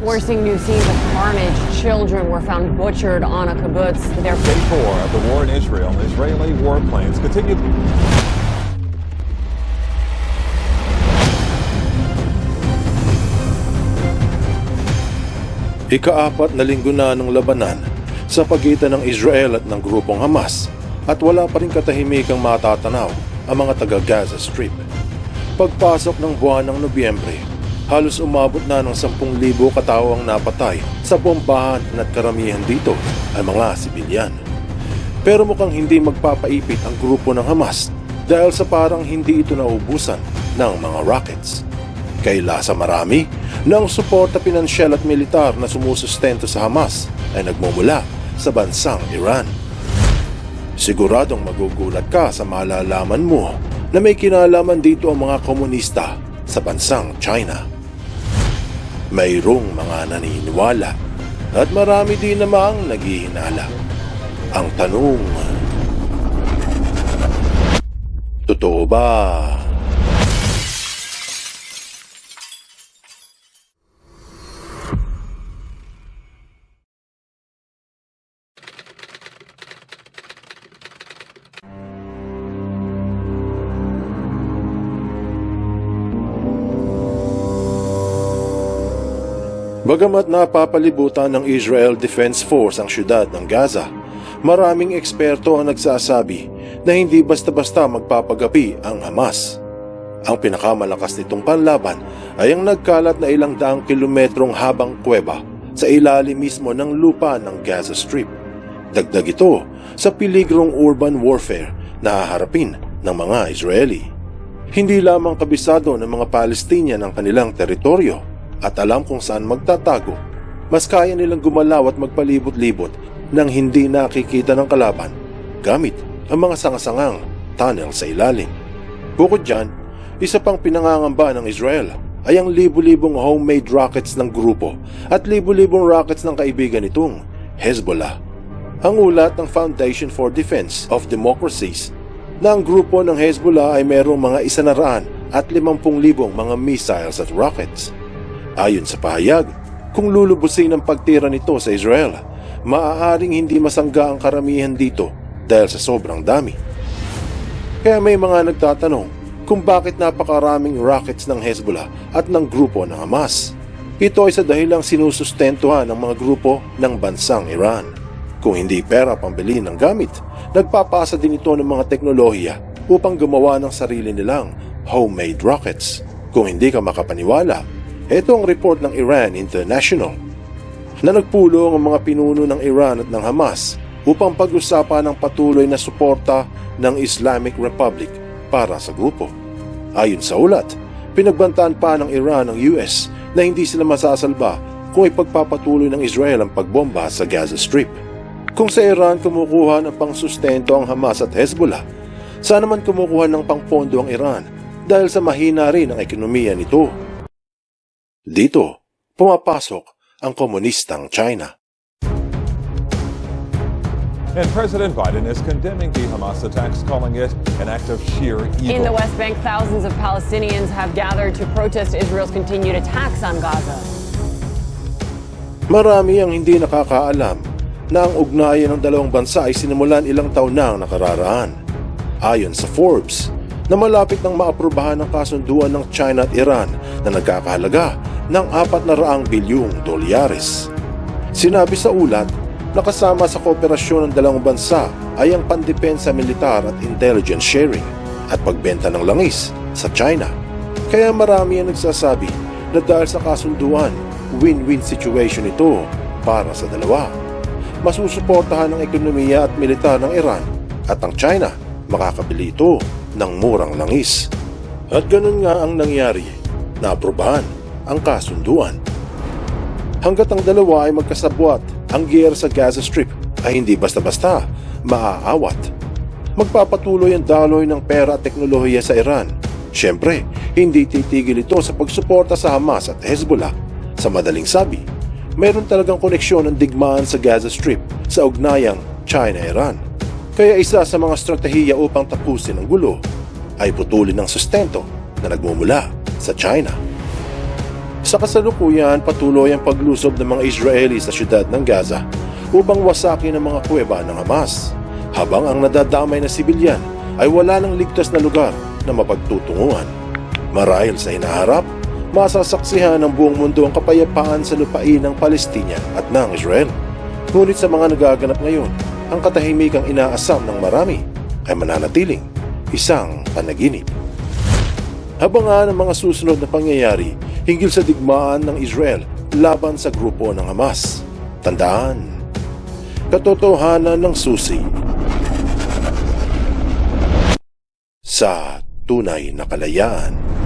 Seeing new scenes of carnage. Children were found butchered on a kibbutz. Their Day four of the war in Israel. Israeli warplanes continue. Ikaapat na linggo na ng labanan sa pagitan ng Israel at ng grupong Hamas at wala pa rin katahimikang matatanaw ang mga taga-Gaza Strip. Pagpasok ng buwan ng Nobyembre, halos umabot na ng 10,000 katao ang napatay sa bombahan at karamihan dito ay mga sibilyan. Pero mukhang hindi magpapaipit ang grupo ng Hamas dahil sa parang hindi ito naubusan ng mga rockets. Kaila sa marami na ang suporta pinansyal at militar na sumusustento sa Hamas ay nagmumula sa bansang Iran. Siguradong magugulat ka sa malalaman mo na may kinalaman dito ang mga komunista sa bansang China. Mayroong mga naniniwala at marami din namang naghihinala. Ang tanong, totoo ba? Bagamat napapalibutan ng Israel Defense Force ang syudad ng Gaza, maraming eksperto ang nagsasabi na hindi basta-basta magpapagapi ang Hamas. Ang pinakamalakas nitong panlaban ay ang nagkalat na ilang daang kilometrong habang kuweba sa ilalim mismo ng lupa ng Gaza Strip. Dagdag ito sa piligrong urban warfare na haharapin ng mga Israeli. Hindi lamang kabisado ng mga Palestinian ang kanilang teritoryo at alam kung saan magtatago, mas kaya nilang gumalaw at magpalibot-libot nang hindi nakikita ng kalaban gamit ang mga sangasangang tunnel sa ilalim. Bukod dyan, isa pang pinangangamba ng Israel ay ang libu-libong homemade rockets ng grupo at libu-libong rockets ng kaibigan nitong Hezbollah. Ang ulat ng Foundation for Defense of Democracies na ang grupo ng Hezbollah ay mayroong mga isanaraan at limampung libong mga missiles at rockets. Ayon sa pahayag, kung lulubusin ang pagtira nito sa Israel, maaaring hindi masangga ang karamihan dito dahil sa sobrang dami. Kaya may mga nagtatanong kung bakit napakaraming rockets ng Hezbollah at ng grupo ng Hamas. Ito ay sa dahilang sinusustentuhan ng mga grupo ng bansang Iran. Kung hindi pera pambili ng gamit, nagpapasa din ito ng mga teknolohiya upang gumawa ng sarili nilang homemade rockets. Kung hindi ka makapaniwala, ito ang report ng Iran International na nagpulong ang mga pinuno ng Iran at ng Hamas upang pag-usapan ang patuloy na suporta ng Islamic Republic para sa grupo. Ayon sa ulat, pinagbantaan pa ng Iran ang US na hindi sila masasalba kung ipagpapatuloy ng Israel ang pagbomba sa Gaza Strip. Kung sa Iran kumukuha ng pangsustento ang Hamas at Hezbollah, saan naman kumukuha ng pangpondo ang Iran dahil sa mahina rin ang ekonomiya nito. Dito, pumapasok ang komunistang China. And President Biden is condemning the Hamas attacks, calling it an act of sheer evil. In the West Bank, thousands of Palestinians have gathered to protest Israel's continued attacks on Gaza. Marami ang hindi nakakaalam na ang ugnayan ng dalawang bansa ay sinimulan ilang taon na ang nakararaan. Ayon sa Forbes, na malapit nang maaprubahan ng kasunduan ng China at Iran na nagkakahalaga ng 400 bilyong dolyares. Sinabi sa ulat na kasama sa kooperasyon ng dalawang bansa ay ang pandepensa militar at intelligence sharing at pagbenta ng langis sa China. Kaya marami ang nagsasabi na dahil sa kasunduan, win-win situation ito para sa dalawa. Masusuportahan ng ekonomiya at militar ng Iran at ang China makakabili ito ng murang langis. At ganun nga ang nangyari, naaprubahan ang kasunduan. Hanggat ang dalawa ay magkasabwat, ang gear sa Gaza Strip ay hindi basta-basta maaawat. Magpapatuloy ang daloy ng pera at teknolohiya sa Iran. Siyempre, hindi titigil ito sa pagsuporta sa Hamas at Hezbollah. Sa madaling sabi, mayroon talagang koneksyon ng digmaan sa Gaza Strip sa ugnayang China-Iran. Kaya isa sa mga estratehiya upang tapusin ang gulo ay putulin ng sustento na nagmumula sa China. Sa kasalukuyan, patuloy ang paglusob ng mga Israeli sa siyudad ng Gaza upang wasakin ang mga kuweba ng Hamas, habang ang nadadamay na sibilyan ay wala ng ligtas na lugar na mapagtutunguhan. Marahil sa hinaharap, masasaksihan ng buong mundo ang kapayapaan sa lupain ng Palestina at ng Israel. Ngunit sa mga nagaganap ngayon, ang katahimikang inaasam ng marami ay mananatiling isang panaginip. Habangan ang mga susunod na pangyayari hinggil sa digmaan ng Israel laban sa grupo ng Hamas. Tandaan, katotohanan ng susi sa tunay na kalayaan.